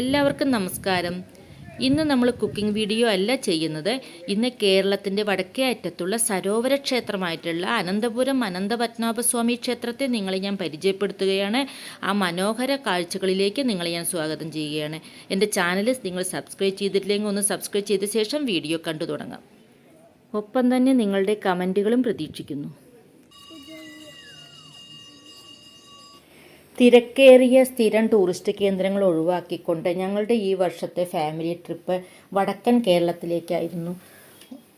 എല്ലാവർക്കും നമസ്കാരം. ഇന്ന് നമ്മൾ കുക്കിംഗ് വീഡിയോ അല്ല ചെയ്യുന്നത്. ഇന്ന് കേരളത്തിന്റെ വടക്കേ അറ്റത്തുള്ള സരോവര ക്ഷേത്രമായിട്ടുള്ള അനന്തപുരം അനന്തപത്മനാഭസ്വാമി ക്ഷേത്രത്തെ നിങ്ങളെ ഞാൻ പരിചയപ്പെടുത്തുകയാണ്. ആ മനോഹര കാഴ്ചകളിലേക്ക് നിങ്ങളെ ഞാൻ സ്വാഗതം ചെയ്യുകയാണ്. എന്റെ ചാനൽ നിങ്ങൾ സബ്സ്ക്രൈബ് ചെയ്തിട്ടില്ലെങ്കിൽ ഒന്ന് സബ്സ്ക്രൈബ് ചെയ്ത ശേഷം വീഡിയോ കണ്ടു തുടങ്ങാം. ഒപ്പം തന്നെ നിങ്ങളുടെ കമന്റുകളും പ്രതീക്ഷിക്കുന്നു. തിരക്കേറിയ സ്ഥിരം ടൂറിസ്റ്റ് കേന്ദ്രങ്ങൾ ഒഴിവാക്കിക്കൊണ്ട് ഞങ്ങളുടെ ഈ വർഷത്തെ ഫാമിലി ട്രിപ്പ് വടക്കൻ കേരളത്തിലേക്കായിരുന്നു.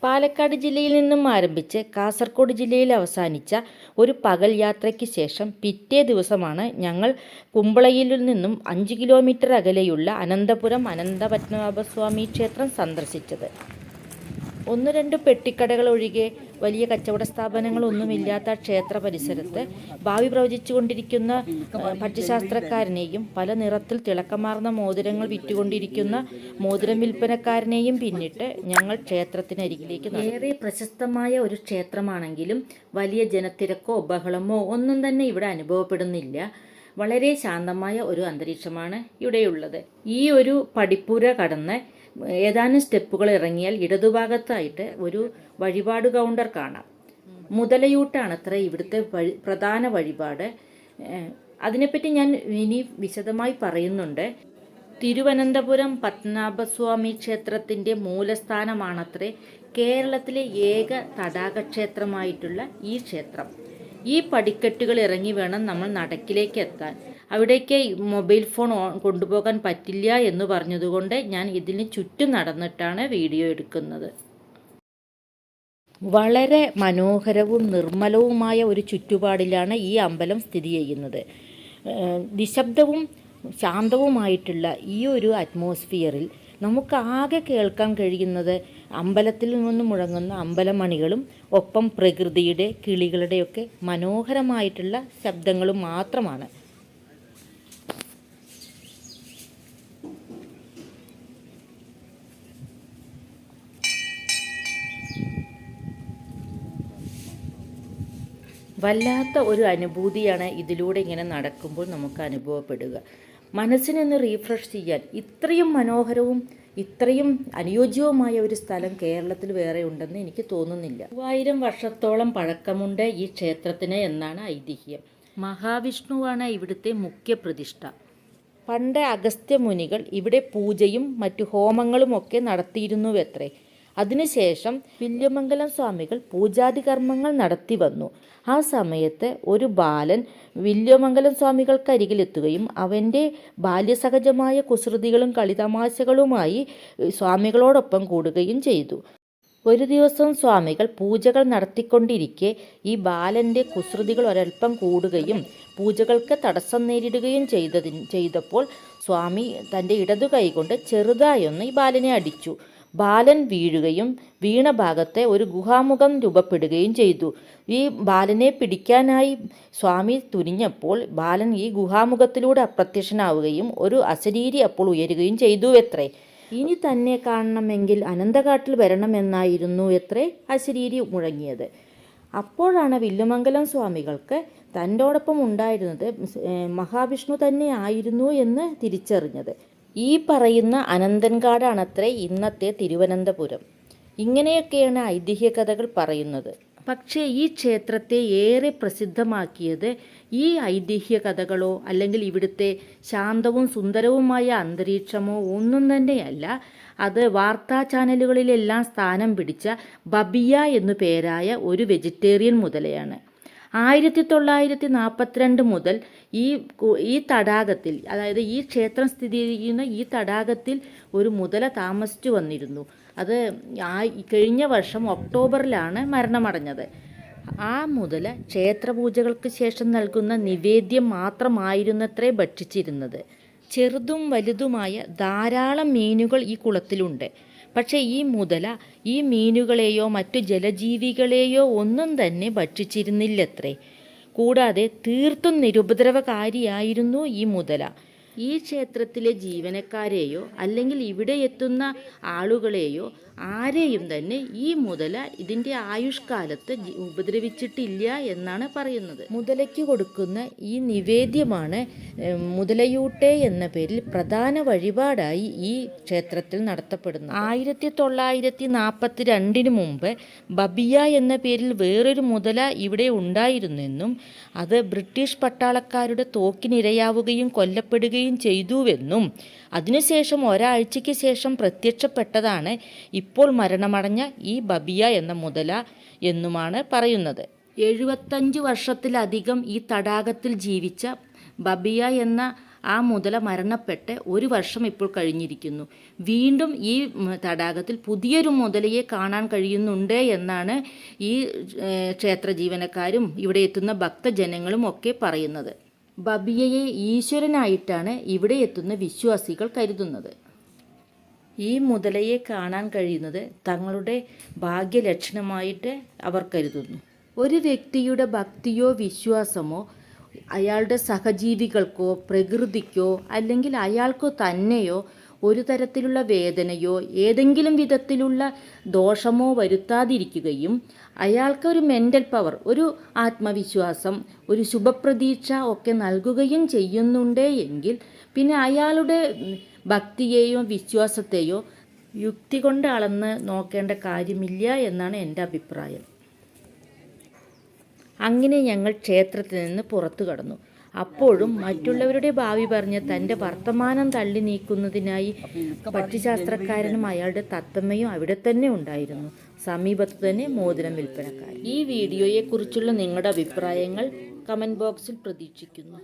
പാലക്കാട് ജില്ലയിൽ നിന്നും ആരംഭിച്ച് കാസർഗോഡ് ജില്ലയിൽ അവസാനിച്ച ഒരു പകൽ യാത്രയ്ക്ക് ശേഷം പിറ്റേ ദിവസമാണ് ഞങ്ങൾ കുമ്പളയിൽ നിന്നും അഞ്ച് കിലോമീറ്റർ അകലെയുള്ള അനന്തപുരം അനന്തപത്മനാഭസ്വാമി ക്ഷേത്രം സന്ദർശിച്ചത്. ഒന്ന് രണ്ട് പെട്ടിക്കടകൾ ഒഴികെ വലിയ കച്ചവട സ്ഥാപനങ്ങളൊന്നുമില്ലാത്ത ക്ഷേത്ര പരിസരത്ത് ഭാവി പ്രവചിച്ചുകൊണ്ടിരിക്കുന്ന ഭക്ഷ്യശാസ്ത്രക്കാരനെയും പല നിറത്തിൽ തിളക്കമാർന്ന മോതിരങ്ങൾ വിറ്റുകൊണ്ടിരിക്കുന്ന മോതിരം വിൽപ്പനക്കാരനെയും പിന്നിട്ട് ഞങ്ങൾ ക്ഷേത്രത്തിനരികിലേക്ക്. ഏറെ പ്രശസ്തമായ ഒരു ക്ഷേത്രമാണെങ്കിലും വലിയ ജനത്തിരക്കോ ബഹളമോ ഒന്നും തന്നെ ഇവിടെ അനുഭവപ്പെടുന്നില്ല വളരെ ശാന്തമായ ഒരു അന്തരീക്ഷമാണ് ഇവിടെയുള്ളത് ഈ ഒരു പടിപ്പുര കടന്ന് ഏതാനും സ്റ്റെപ്പുകൾ ഇറങ്ങിയാൽ ഇടതുഭാഗത്തായിട്ട് ഒരു വഴിപാട് കൗണ്ടർ കാണാം. മുതലയൂട്ടാണത്ര ഇവിടുത്തെ വഴി പ്രധാന വഴിപാട്. അതിനെപ്പറ്റി ഞാൻ ഇനി വിശദമായി പറയുന്നുണ്ട്. തിരുവനന്തപുരം പത്മനാഭസ്വാമി ക്ഷേത്രത്തിന്റെ മൂലസ്ഥാനമാണത്രേ കേരളത്തിലെ ഏക തടാക ക്ഷേത്രമായിട്ടുള്ള ഈ ക്ഷേത്രം. ഈ പടിക്കെട്ടുകൾ ഇറങ്ങി വേണം നമ്മൾ നടക്കിലേക്ക് എത്താൻ. അവിടേക്ക് മൊബൈൽ ഫോൺ കൊണ്ടുപോകാൻ പറ്റില്ല എന്ന് പറഞ്ഞതുകൊണ്ട് ഞാൻ ഇതിന് ചുറ്റും നടന്നിട്ടാണ് വീഡിയോ എടുക്കുന്നത്. വളരെ മനോഹരവും നിർമ്മലവുമായ ഒരു ചുറ്റുപാടിലാണ് ഈ അമ്പലം സ്ഥിതി ചെയ്യുന്നത്. നിശബ്ദവും ശാന്തവുമായിട്ടുള്ള ഈ ഒരു അറ്റ്മോസ്ഫിയറിൽ നമുക്ക് ആകെ കേൾക്കാൻ കഴിയുന്നത് അമ്പലത്തിൽ നിന്ന് മുഴങ്ങുന്ന അമ്പലമണികളും ഒപ്പം പ്രകൃതിയുടെ കിളികളുടെയൊക്കെ മനോഹരമായിട്ടുള്ള ശബ്ദങ്ങളും മാത്രമാണ്. വല്ലാത്ത ഒരു അനുഭൂതിയാണ് ഇതിലൂടെ ഇങ്ങനെ നടക്കുമ്പോൾ നമുക്ക് അനുഭവപ്പെടുക. മനസ്സിനൊന്ന് റീഫ്രഷ് ചെയ്യാൻ ഇത്രയും മനോഹരവും ഇത്രയും അനുയോജ്യവുമായ ഒരു സ്ഥലം കേരളത്തിൽ വേറെ ഉണ്ടെന്ന് എനിക്ക് തോന്നുന്നില്ല. മൂവായിരം വർഷത്തോളം പഴക്കമുണ്ട് ഈ ക്ഷേത്രത്തിന് എന്നാണ് ഐതിഹ്യം. മഹാവിഷ്ണുവാണ് ഇവിടുത്തെ മുഖ്യ പ്രതിഷ്ഠ. പണ്ട് അഗസ്ത്യമുനികൾ ഇവിടെ പൂജയും മറ്റു ഹോമങ്ങളും ഒക്കെ നടത്തിയിരുന്നുവത്രേ? അതിനുശേഷം വില്യമംഗലം സ്വാമികൾ പൂജാതി കർമ്മങ്ങൾ നടത്തി വന്നു. ആ സമയത്ത് ഒരു ബാലൻ വില്യമംഗലം സ്വാമികൾക്കരികിലെത്തുകയും അവന്റെ ബാല്യസഹജമായ കുസൃതികളും കളിതമാശകളുമായി സ്വാമികളോടൊപ്പം കൂടുകയും ചെയ്തു. ഒരു ദിവസം സ്വാമികൾ പൂജകൾ നടത്തിക്കൊണ്ടിരിക്കെ ഈ ബാലന്റെ കുസൃതികൾ ഒരൽപ്പം കൂടുകയും പൂജകൾക്ക് തടസ്സം നേരിടുകയും ചെയ്തതിന് ചെയ്തപ്പോൾ സ്വാമി തന്റെ ഇടതു കൈകൊണ്ട് ചെറുതായൊന്ന് ഈ ബാലനെ അടിച്ചു. ബാലൻ വീഴുകയും വീണ ഭാഗത്തെ ഒരു ഗുഹാമുഖം രൂപപ്പെടുകയും ചെയ്തു. ഈ ബാലനെ പിടിക്കാനായി സ്വാമി തുനിഞ്ഞപ്പോൾ ബാലൻ ഈ ഗുഹാമുഖത്തിലൂടെ അപ്രത്യക്ഷനാവുകയും ഒരു അശരീരി അപ്പോൾ ഉയരുകയും ചെയ്തു എത്രേ. ഇനി തന്നെ കാണണമെങ്കിൽ അനന്തകാട്ടിൽ വരണമെന്നായിരുന്നു എത്രേ അശരീരി മുഴങ്ങിയത്. അപ്പോഴാണ് വില്ലുമംഗലം സ്വാമികൾക്ക് തന്റോടൊപ്പം ഉണ്ടായിരുന്നത് മഹാവിഷ്ണു തന്നെ ആയിരുന്നു എന്ന് തിരിച്ചറിഞ്ഞത്. ഈ പറയുന്ന അനന്തൻകാടാണത്രേ ഇന്നത്തെ തിരുവനന്തപുരം. ഇങ്ങനെയൊക്കെയാണ് ഐതിഹ്യ കഥകൾ പറയുന്നത്. പക്ഷേ ഈ ക്ഷേത്രത്തെ ഏറെ പ്രസിദ്ധമാക്കിയത് ഈ ഐതിഹ്യ കഥകളോ അല്ലെങ്കിൽ ഇവിടുത്തെ ശാന്തവും സുന്ദരവുമായ അന്തരീക്ഷമോ ഒന്നും തന്നെയല്ല. അത് വാർത്താ ചാനലുകളിലെല്ലാം സ്ഥാനം പിടിച്ച ബബിയ എന്നു പേരായ ഒരു വെജിറ്റേറിയൻ മുതലയാണ്. ആയിരത്തി തൊള്ളായിരത്തി നാൽപ്പത്തിരണ്ട് മുതൽ ഈ ഈ തടാകത്തിൽ അതായത് ഈ ക്ഷേത്രം സ്ഥിതി ചെയ്യുന്ന ഈ തടാകത്തിൽ ഒരു മുതല താമസിച്ചു വന്നിരുന്നു. അത് ആ കഴിഞ്ഞ വർഷം ഒക്ടോബറിലാണ് മരണമടഞ്ഞത്. ആ മുതല ക്ഷേത്രപൂജകൾക്ക് ശേഷം നൽകുന്ന നിവേദ്യം മാത്രമായിരുന്നത്രേ ഭക്ഷിച്ചിരുന്നത്. ചെറുതും വലുതുമായ ധാരാളം മീനുകൾ ഈ കുളത്തിലുണ്ട്. പക്ഷേ ഈ മുതല ഈ മീനുകളെയോ മറ്റു ജലജീവികളെയോ ഒന്നും തന്നെ ഭക്ഷിച്ചിരുന്നില്ലത്രേ. കൂടാതെ തീർത്തും നിരുപദ്രവകാരിയായിരുന്നു ഈ മുതല. ഈ ക്ഷേത്രത്തിലെ ജീവനക്കാരെയോ അല്ലെങ്കിൽ ഇവിടെ എത്തുന്ന ആളുകളെയോ ആരെയും തന്നെ ഈ മുതല ഇതിന്റെ ആയുഷ്കാലത്ത് ഉപദ്രവിച്ചിട്ടില്ല എന്നാണ് പറയുന്നത്. മുതലയ്ക്ക് കൊടുക്കുന്ന ഈ നിവേദ്യമാണ് മുതലയൂട്ടെ എന്ന പേരിൽ പ്രധാന വഴിപാടായി ഈ ക്ഷേത്രത്തിൽ നടത്തപ്പെടുന്നത്. ആയിരത്തി തൊള്ളായിരത്തി നാൽപ്പത്തി രണ്ടിന് മുമ്പ് ബബിയ എന്ന പേരിൽ വേറൊരു മുതല ഇവിടെ ഉണ്ടായിരുന്നെന്നും അത് ബ്രിട്ടീഷ് പട്ടാളക്കാരുടെ തോക്കിനിരയാവുകയും കൊല്ലപ്പെടുകയും ചെയ്തുവെന്നും അതിനുശേഷം ഒരാഴ്ചയ്ക്ക് ശേഷം പ്രത്യക്ഷപ്പെട്ടതാണ് ഇപ്പോൾ മരണമടഞ്ഞ ഈ ബബിയ എന്ന മുതല എന്നുമാണ് പറയുന്നത്. എഴുപത്തഞ്ച് വർഷത്തിലധികം ഈ തടാകത്തിൽ ജീവിച്ച ബബിയ എന്ന ആ മുതല മരണപ്പെട്ട് ഒരു വർഷം ഇപ്പോൾ കഴിഞ്ഞിരിക്കുന്നു. വീണ്ടും ഈ തടാകത്തിൽ പുതിയൊരു മുതലയെ കാണാൻ കഴിയുന്നുണ്ട് എന്നാണ് ഈ ക്ഷേത്ര ജീവനക്കാരും ഇവിടെ എത്തുന്ന ഭക്തജനങ്ങളും ഒക്കെ പറയുന്നത്. ബബിയയെ ഈശ്വരനായിട്ടാണ് ഇവിടെ എത്തുന്ന വിശ്വാസികൾ കരുതുന്നത്. ഈ മുതലയെ കാണാൻ കഴിയുന്നത് തങ്ങളുടെ ഭാഗ്യലക്ഷണമായിട്ട് അവർ കരുതുന്നു. ഒരു വ്യക്തിയുടെ ഭക്തിയോ വിശ്വാസമോ അയാളുടെ സഹജീവികൾക്കോ പ്രകൃതിക്കോ അല്ലെങ്കിൽ അയാൾക്കോ തന്നെയോ ഒരു തരത്തിലുള്ള വേദനയോ ഏതെങ്കിലും വിധത്തിലുള്ള ദോഷമോ വരുത്താതിരിക്കുകയും അയാൾക്ക് ഒരു മെന്റൽ പവർ ഒരു ആത്മവിശ്വാസം ഒരു ശുഭപ്രതീക്ഷ ഒക്കെ നൽകുകയും ചെയ്യുന്നുണ്ടേ എങ്കിൽ പിന്നെ അയാളുടെ ഭക്തിയെയോ വിശ്വാസത്തെയോ യുക്തി കൊണ്ട് അളന്ന് നോക്കേണ്ട കാര്യമില്ല എന്നാണ് എന്റെ അഭിപ്രായം. അങ്ങനെ ഞങ്ങൾ ക്ഷേത്രത്തിൽ നിന്ന് പുറത്തു കടന്നു. അപ്പോഴും മറ്റുള്ളവരുടെ ഭാവി പറഞ്ഞ് തന്റെ വർത്തമാനം തള്ളി നീക്കുന്നതിനായി പക്ഷിശാസ്ത്രക്കാരനും അയാളുടെ തത്തമ്മയും അവിടെ തന്നെ ഉണ്ടായിരുന്നു. സമീപത്ത് തന്നെ മോതിരം വിൽപ്പനക്കാരൻ. ഈ വീഡിയോയെക്കുറിച്ചുള്ള നിങ്ങളുടെ അഭിപ്രായങ്ങൾ കമന്റ് ബോക്സിൽ പ്രതീക്ഷിക്കുന്നു.